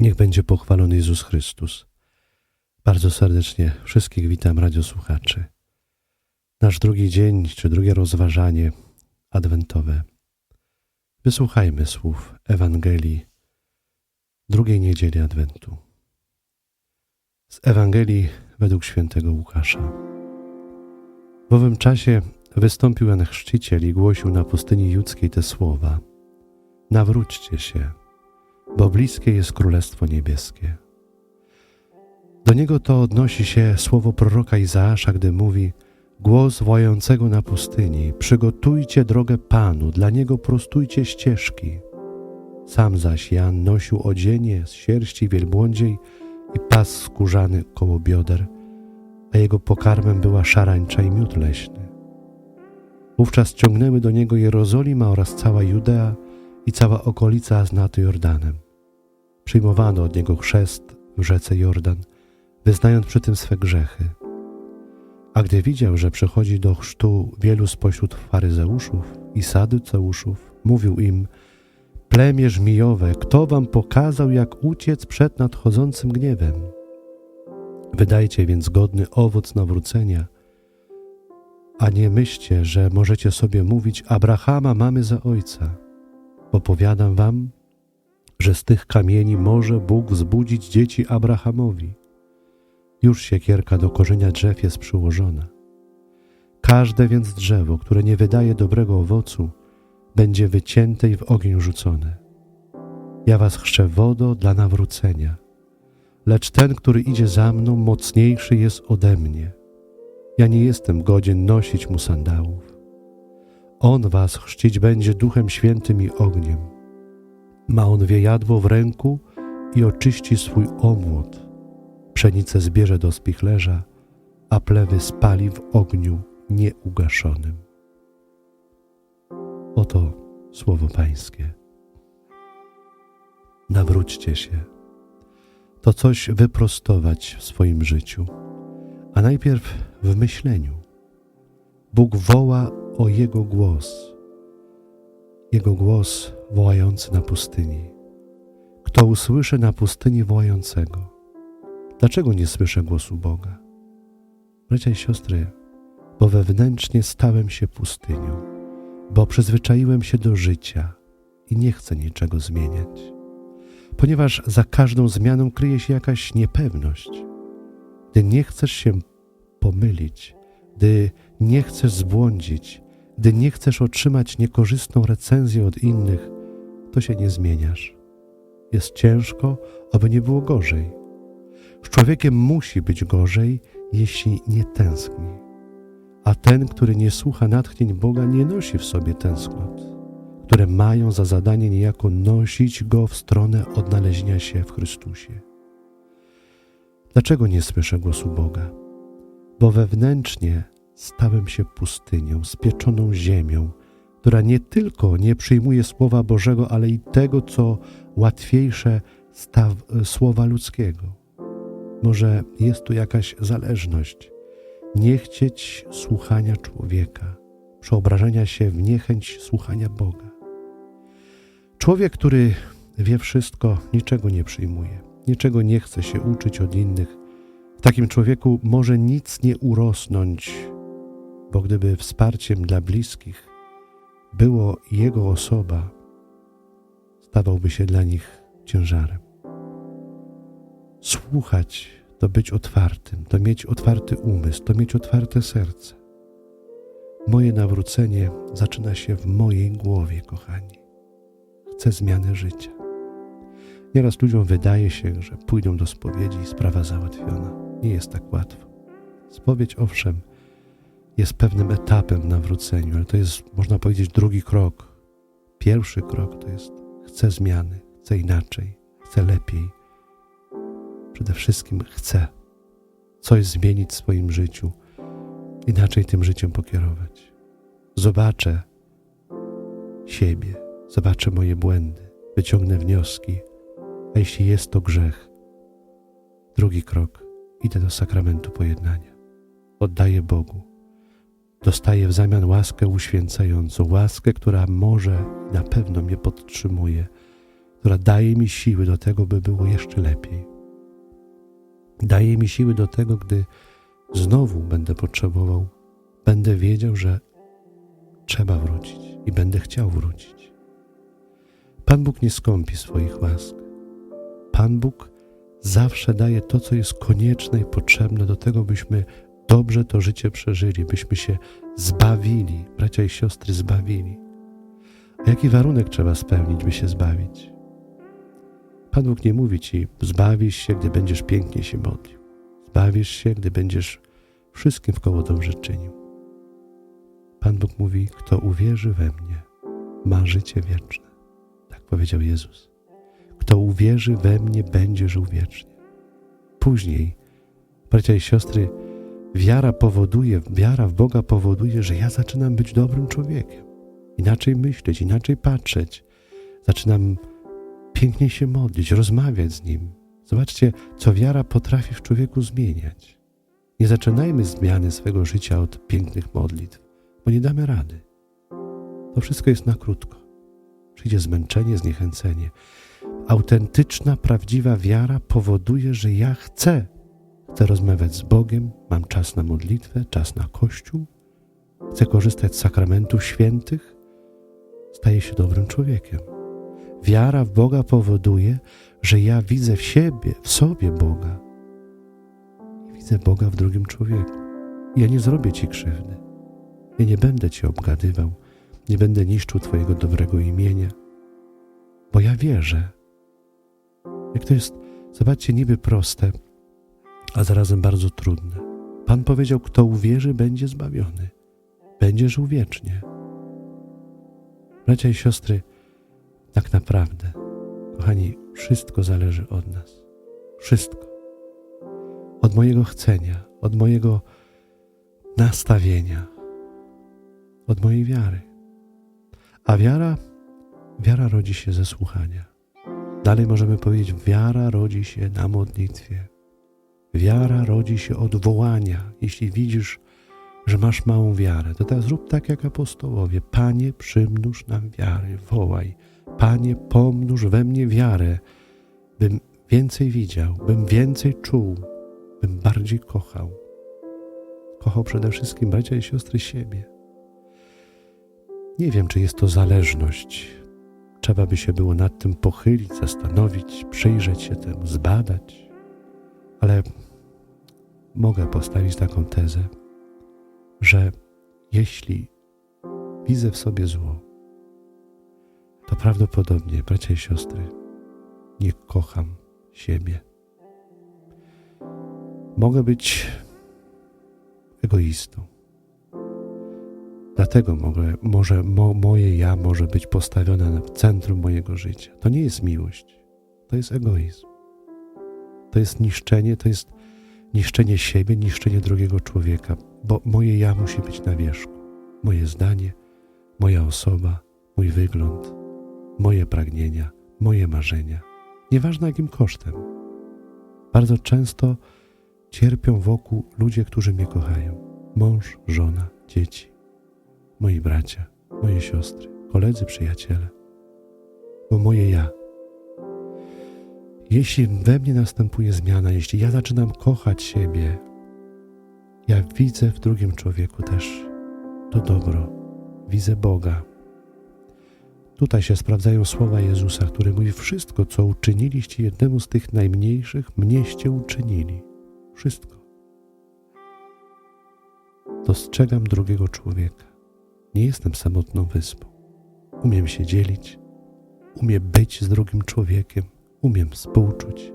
Niech będzie pochwalony Jezus Chrystus. Bardzo serdecznie wszystkich witam, radiosłuchaczy. Nasz drugi dzień, czy drugie rozważanie adwentowe. Wysłuchajmy słów Ewangelii drugiej niedzieli Adwentu. Z Ewangelii według świętego Łukasza. W owym czasie wystąpił Jan Chrzciciel i głosił na pustyni judzkiej te słowa. Nawróćcie się, bo bliskie jest Królestwo Niebieskie. Do niego to odnosi się słowo proroka Izaasza, gdy mówi Głos wołającego na pustyni, przygotujcie drogę Panu, dla Niego prostujcie ścieżki. Sam zaś Jan nosił odzienie z sierści wielbłądziej i pas skórzany koło bioder, a jego pokarmem była szarańcza i miód leśny. Wówczas ciągnęły do niego Jerozolima oraz cała Judea i cała okolica znatu Jordanem. Przyjmowano od niego chrzest w rzece Jordan, wyznając przy tym swe grzechy. A gdy widział, że przychodzi do chrztu wielu spośród faryzeuszów i saduceuszów, mówił im, plemię żmijowe, kto wam pokazał, jak uciec przed nadchodzącym gniewem? Wydajcie więc godny owoc nawrócenia, a nie myślcie, że możecie sobie mówić, Abrahama mamy za ojca. Opowiadam wam, że z tych kamieni może Bóg wzbudzić dzieci Abrahamowi. Już siekierka do korzenia drzew jest przyłożona. Każde więc drzewo, które nie wydaje dobrego owocu, będzie wycięte i w ogień rzucone. Ja was chrzczę wodą dla nawrócenia, lecz ten, który idzie za mną, mocniejszy jest ode mnie. Ja nie jestem godzien nosić mu sandałów. On was chrzcić będzie duchem świętym i ogniem. Ma on wiejadło w ręku i oczyści swój omłot. Pszenicę zbierze do spichlerza, a plewy spali w ogniu nieugaszonym. Oto słowo Pańskie. Nawróćcie się. To coś wyprostować w swoim życiu, a najpierw w myśleniu. Bóg woła o Jego głos. Jego głos wołający na pustyni. Kto usłyszy na pustyni wołającego? Dlaczego nie słyszę głosu Boga? Bracia i siostry, bo wewnętrznie stałem się pustynią, bo przyzwyczaiłem się do życia i nie chcę niczego zmieniać, ponieważ za każdą zmianą kryje się jakaś niepewność. Gdy nie chcesz się pomylić, gdy nie chcesz zbłądzić, gdy nie chcesz otrzymać niekorzystną recenzję od innych, to się nie zmieniasz. Jest ciężko, aby nie było gorzej. Z człowiekiem musi być gorzej, jeśli nie tęskni. A ten, który nie słucha natchnień Boga, nie nosi w sobie tęsknot, które mają za zadanie niejako nosić go w stronę odnalezienia się w Chrystusie. Dlaczego nie słyszę głosu Boga? Bo wewnętrznie stałem się pustynią, spieczoną ziemią, która nie tylko nie przyjmuje Słowa Bożego, ale i tego, co łatwiejsze staw, słowa ludzkiego. Może jest tu jakaś zależność. Nie chcieć słuchania człowieka, przeobrażenia się w niechęć słuchania Boga. Człowiek, który wie wszystko, niczego nie przyjmuje, niczego nie chce się uczyć od innych. W takim człowieku może nic nie urosnąć, bo gdyby wsparciem dla bliskich było jego osoba, stawałby się dla nich ciężarem. Słuchać to być otwartym, to mieć otwarty umysł, to mieć otwarte serce. Moje nawrócenie zaczyna się w mojej głowie, kochani. Chcę zmiany życia. Nieraz ludziom wydaje się, że pójdą do spowiedzi i sprawa załatwiona. Nie jest tak łatwo. Spowiedź, owszem, jest pewnym etapem w nawróceniu, ale to jest, można powiedzieć, drugi krok. Pierwszy krok to jest chcę zmiany, chcę inaczej, chcę lepiej. Przede wszystkim chcę coś zmienić w swoim życiu, inaczej tym życiem pokierować. Zobaczę siebie, zobaczę moje błędy, wyciągnę wnioski, a jeśli jest to grzech, drugi krok, idę do sakramentu pojednania. Oddaję Bogu. Dostaję w zamian łaskę uświęcającą, łaskę, która może na pewno mnie podtrzymuje, która daje mi siły do tego, by było jeszcze lepiej. Daje mi siły do tego, gdy znowu będę potrzebował, będę wiedział, że trzeba wrócić i będę chciał wrócić. Pan Bóg nie skąpi swoich łask. Pan Bóg zawsze daje to, co jest konieczne i potrzebne do tego, byśmy dobrze to życie przeżyli, byśmy się zbawili, bracia i siostry, zbawili. A jaki warunek trzeba spełnić, by się zbawić? Pan Bóg nie mówi ci, zbawisz się, gdy będziesz pięknie się modlił. Zbawisz się, gdy będziesz wszystkim w koło dobrze czynił. Pan Bóg mówi, kto uwierzy we mnie, ma życie wieczne. Tak powiedział Jezus. Kto uwierzy we mnie, będzie żył wiecznie. Później, bracia i siostry, wiara powoduje, wiara w Boga powoduje, że ja zaczynam być dobrym człowiekiem. Inaczej myśleć, inaczej patrzeć. Zaczynam pięknie się modlić, rozmawiać z Nim. Zobaczcie, co wiara potrafi w człowieku zmieniać. Nie zaczynajmy zmiany swego życia od pięknych modlitw, bo nie damy rady. To wszystko jest na krótko. Przyjdzie zmęczenie, zniechęcenie. Autentyczna, prawdziwa wiara powoduje, że ja chcę. Chcę rozmawiać z Bogiem, mam czas na modlitwę, czas na Kościół, chcę korzystać z sakramentów świętych, staję się dobrym człowiekiem. Wiara w Boga powoduje, że ja widzę w siebie, w sobie Boga. Widzę Boga w drugim człowieku. Ja nie zrobię Ci krzywdy. Ja nie będę Cię obgadywał, nie będę niszczył Twojego dobrego imienia, bo ja wierzę. Jak to jest, zobaczcie, niby proste, a zarazem bardzo trudne. Pan powiedział, kto uwierzy, będzie zbawiony, będzie żył wiecznie. Bracia i siostry, tak naprawdę, kochani, wszystko zależy od nas. Wszystko. Od mojego chcenia, od mojego nastawienia, od mojej wiary. A wiara, wiara rodzi się ze słuchania. Dalej możemy powiedzieć, wiara rodzi się na modlitwie. Wiara rodzi się od wołania. Jeśli widzisz, że masz małą wiarę, to teraz zrób tak jak apostołowie. Panie, przymnóż nam wiary, wołaj. Panie, pomnóż we mnie wiarę, bym więcej widział, bym więcej czuł, bym bardziej kochał. Kochał przede wszystkim bracia i siostry siebie. Nie wiem, czy jest to zależność. Trzeba by się było nad tym pochylić, zastanowić, przyjrzeć się temu, zbadać. Ale mogę postawić taką tezę, że jeśli widzę w sobie zło, to prawdopodobnie, bracia i siostry, nie kocham siebie. Mogę być egoistą. Dlatego mogę, może mo, moje ja może być postawione w centrum mojego życia. To nie jest miłość, to jest egoizm. To jest niszczenie, to jest niszczenie siebie, niszczenie drugiego człowieka, bo moje ja musi być na wierzchu. Moje zdanie, moja osoba, mój wygląd, moje pragnienia, moje marzenia. Nieważne jakim kosztem. Bardzo często cierpią wokół ludzie, którzy mnie kochają. Mąż, żona, dzieci, moi bracia, moje siostry, koledzy, przyjaciele. Bo moje ja. Jeśli we mnie następuje zmiana, jeśli ja zaczynam kochać siebie, ja widzę w drugim człowieku też to dobro, widzę Boga. Tutaj się sprawdzają słowa Jezusa, który mówi: Wszystko, co uczyniliście jednemu z tych najmniejszych, mnieście uczynili. Wszystko. Dostrzegam drugiego człowieka. Nie jestem samotną wyspą. Umiem się dzielić, umiem być z drugim człowiekiem, umiem współczuć,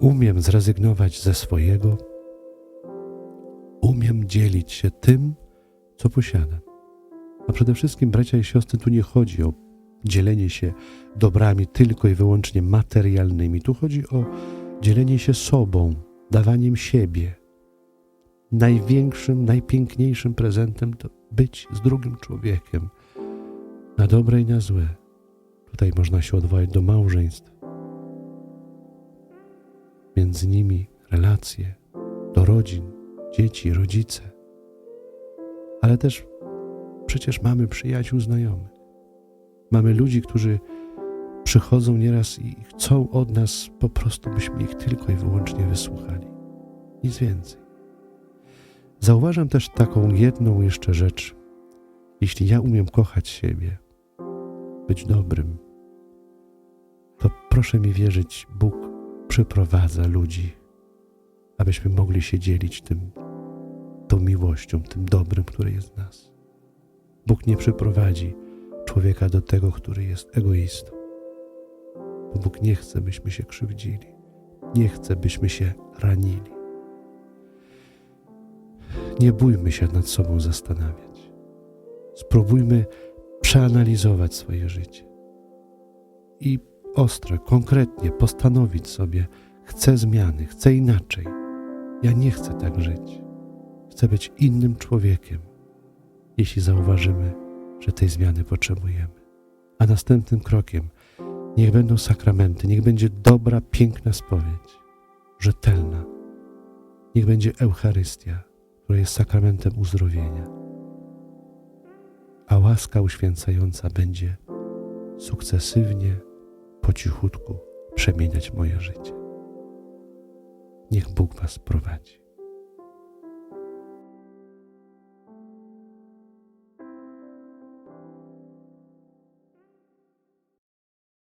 umiem zrezygnować ze swojego, umiem dzielić się tym, co posiadam. A przede wszystkim, bracia i siostry, tu nie chodzi o dzielenie się dobrami tylko i wyłącznie materialnymi. Tu chodzi o dzielenie się sobą, dawaniem siebie. Największym, najpiękniejszym prezentem to być z drugim człowiekiem, na dobre i na złe. Tutaj można się odwołać do małżeństw. Między nimi relacje, do rodzin, dzieci, rodzice. Ale też przecież mamy przyjaciół znajomych. Mamy ludzi, którzy przychodzą nieraz i chcą od nas po prostu, byśmy ich tylko i wyłącznie wysłuchali. Nic więcej. Zauważam też taką jedną jeszcze rzecz. Jeśli ja umiem kochać siebie, być dobrym, to proszę mi wierzyć, Bóg przyprowadza ludzi, abyśmy mogli się dzielić tym, tą miłością, tym dobrym, które jest w nas. Bóg nie przyprowadzi człowieka do tego, który jest egoistą. Bo Bóg nie chce, byśmy się krzywdzili. Nie chce, byśmy się ranili. Nie bójmy się nad sobą zastanawiać. Spróbujmy przeanalizować swoje życie i ostro, konkretnie postanowić sobie: chcę zmiany, chcę inaczej. Ja nie chcę tak żyć. Chcę być innym człowiekiem, jeśli zauważymy, że tej zmiany potrzebujemy. A następnym krokiem niech będą sakramenty, niech będzie dobra, piękna spowiedź, rzetelna. Niech będzie Eucharystia, która jest sakramentem uzdrowienia. A łaska uświęcająca będzie sukcesywnie, po cichutku przemieniać moje życie. Niech Bóg Was prowadzi.